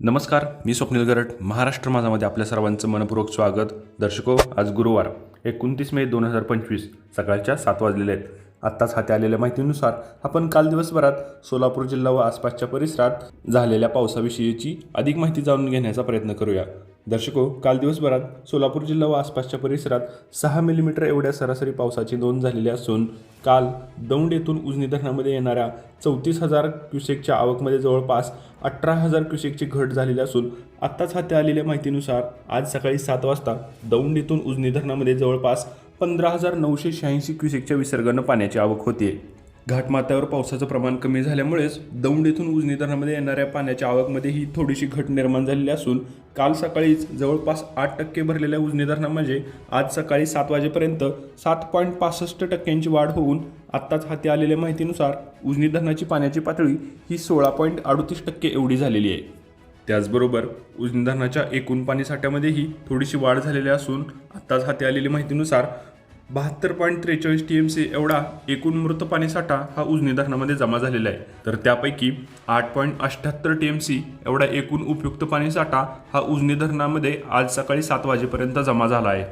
नमस्कार मी स्वप्नील गरट महाराष्ट्र माझामध्ये आपल्या सर्वांचं मनपूर्वक स्वागत. दर्शको आज गुरुवार एकोणतीस मे दोन हजार पंचवीस सकाळच्या सात वाजलेले आहेत. आत्ताच हाती आलेल्या माहितीनुसार आपण काल दिवसभरात सोलापूर जिल्हा व आसपासच्या परिसरात झालेल्या पावसाविषयीची अधिक माहिती जाणून घेण्याचा प्रयत्न करूया. दर्शको काल दिवसभरात सोलापूर जिल्हा व आसपासच्या परिसरात सहा मिलीमीटर एवढ्या सरासरी पावसाची नोंद झालेली असून काल दौंड येथून उजनी धरणामध्ये येणाऱ्या चौतीस हजार क्युसेकच्या आवकमध्ये जवळपास अठरा हजार क्युसेकची घट झालेली असून आत्ताच हाती आलेल्या माहितीनुसार आज सकाळी सात वाजता दौंड येथून उजनी धरणामध्ये जवळपास पंधरा हजार नऊशे शहाऐंशी क्युसेकच्या विसर्गानं पाण्याची आवक होते घाटमाथ्यावर पावसाचं प्रमाण कमी झाल्यामुळेच दौंड येथून उजनी धरणामध्ये येणाऱ्या पाण्याच्या आवकमध्ये ही थोडीशी घट निर्माण झालेली असून काल सकाळीच जवळपास आठ टक्के भरलेल्या उजनी धरणामध्ये आज सकाळी सात वाजेपर्यंत सात पॉईंट पासष्ट टक्क्यांची वाढ होऊन आत्ताच हाती आलेल्या माहितीनुसार उजनी धरणाची पाण्याची पातळी ही सोळा पॉईंट अडतीस टक्के एवढी झालेली आहे. त्याचबरोबर उजनी धरणाच्या एकूण पाणी साठ्यामध्येही थोडीशी वाढ झालेली असून आत्ताच हाती आलेली माहितीनुसार बहात्तर पॉईंट त्रेचाळीस टी एम सी एवढा एकूण मृत पाणी साठा हा उजनी धरणामध्ये जमा झालेला आहे. तर त्यापैकी आठ पॉईंट अठ्ठ्याहत्तर टी एम सी एवढा एकूण उपयुक्त पाणी साठा हा उजनी धरणामध्ये आज सकाळी सात वाजेपर्यंत जमा झाला आहे.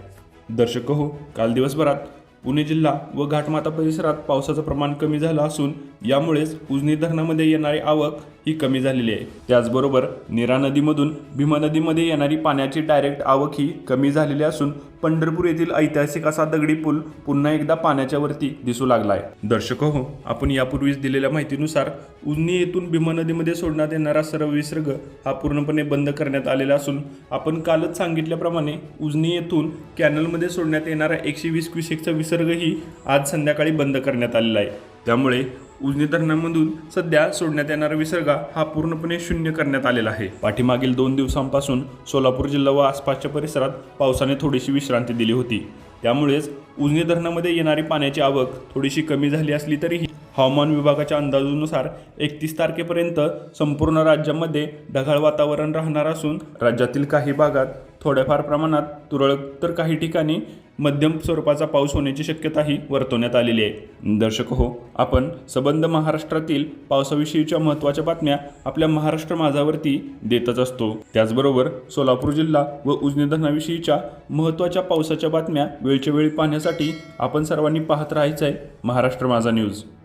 दर्शक हो काल दिवसभरात पुणे जिल्हा व घाटमाता परिसरात पावसाचं प्रमाण कमी झालं असून यामुळेच उजनी धरणामध्ये येणारी आवक ही कमी झालेली आहे. त्याचबरोबर नीरा नदीमधून भीमा नदीमध्ये येणारी पाण्याची डायरेक्ट आवक ही कमी झालेली असून पंढरपूर येथील ऐतिहासिक असा दगडी पूल पुन्हा एकदा पाण्याच्या वरती दिसू लागला आहे दर्शक हो आपण यापूर्वीच दिलेल्या माहितीनुसार उजनी येथून भीमा नदीमध्ये सोडण्यात येणारा सर्व विसर्ग हा पूर्णपणे बंद करण्यात आलेला असून आपण कालच सांगितल्याप्रमाणे उजनी येथून कॅनलमध्ये सोडण्यात येणारा एकशे वीस क्युसेकचा विसर्गही आज संध्याकाळी बंद करण्यात आलेला आहे. त्यामुळे उजनी धरणामधून सध्या सोडण्यात येणारा विसर्गा हा पूर्णपणे शून्य करण्यात आलेला आहे. पाठीमागील दोन दिवसांपासून सोलापूर जिल्हा व आसपासच्या परिसरात पावसाने थोडीशी विश्रांती दिली होती. त्यामुळेच उजनी धरणामध्ये येणारी पाण्याची आवक थोडीशी कमी झाली असली तरीही हवामान विभागाच्या अंदाजानुसार एकतीस तारखेपर्यंत संपूर्ण राज्यामध्ये ढगाळ वातावरण राहणार असून राज्यातील काही भागात थोड्याफार प्रमाणात तुरळक तर काही ठिकाणी मध्यम स्वरूपाचा पाऊस होण्याची शक्यताही वर्तवण्यात आलेली आहे. दर्शक हो आपण सबंध महाराष्ट्रातील पावसाविषयीच्या महत्त्वाच्या बातम्या आपल्या महाराष्ट्र माझावरती देतच असतो. त्याचबरोबर सोलापूर जिल्हा व उजनी धरणाविषयीच्या महत्त्वाच्या पावसाच्या बातम्या वेळच्या वेळी पाहण्यासाठी आपण सर्वांनी पाहत राहायचं आहे महाराष्ट्र माझा न्यूज.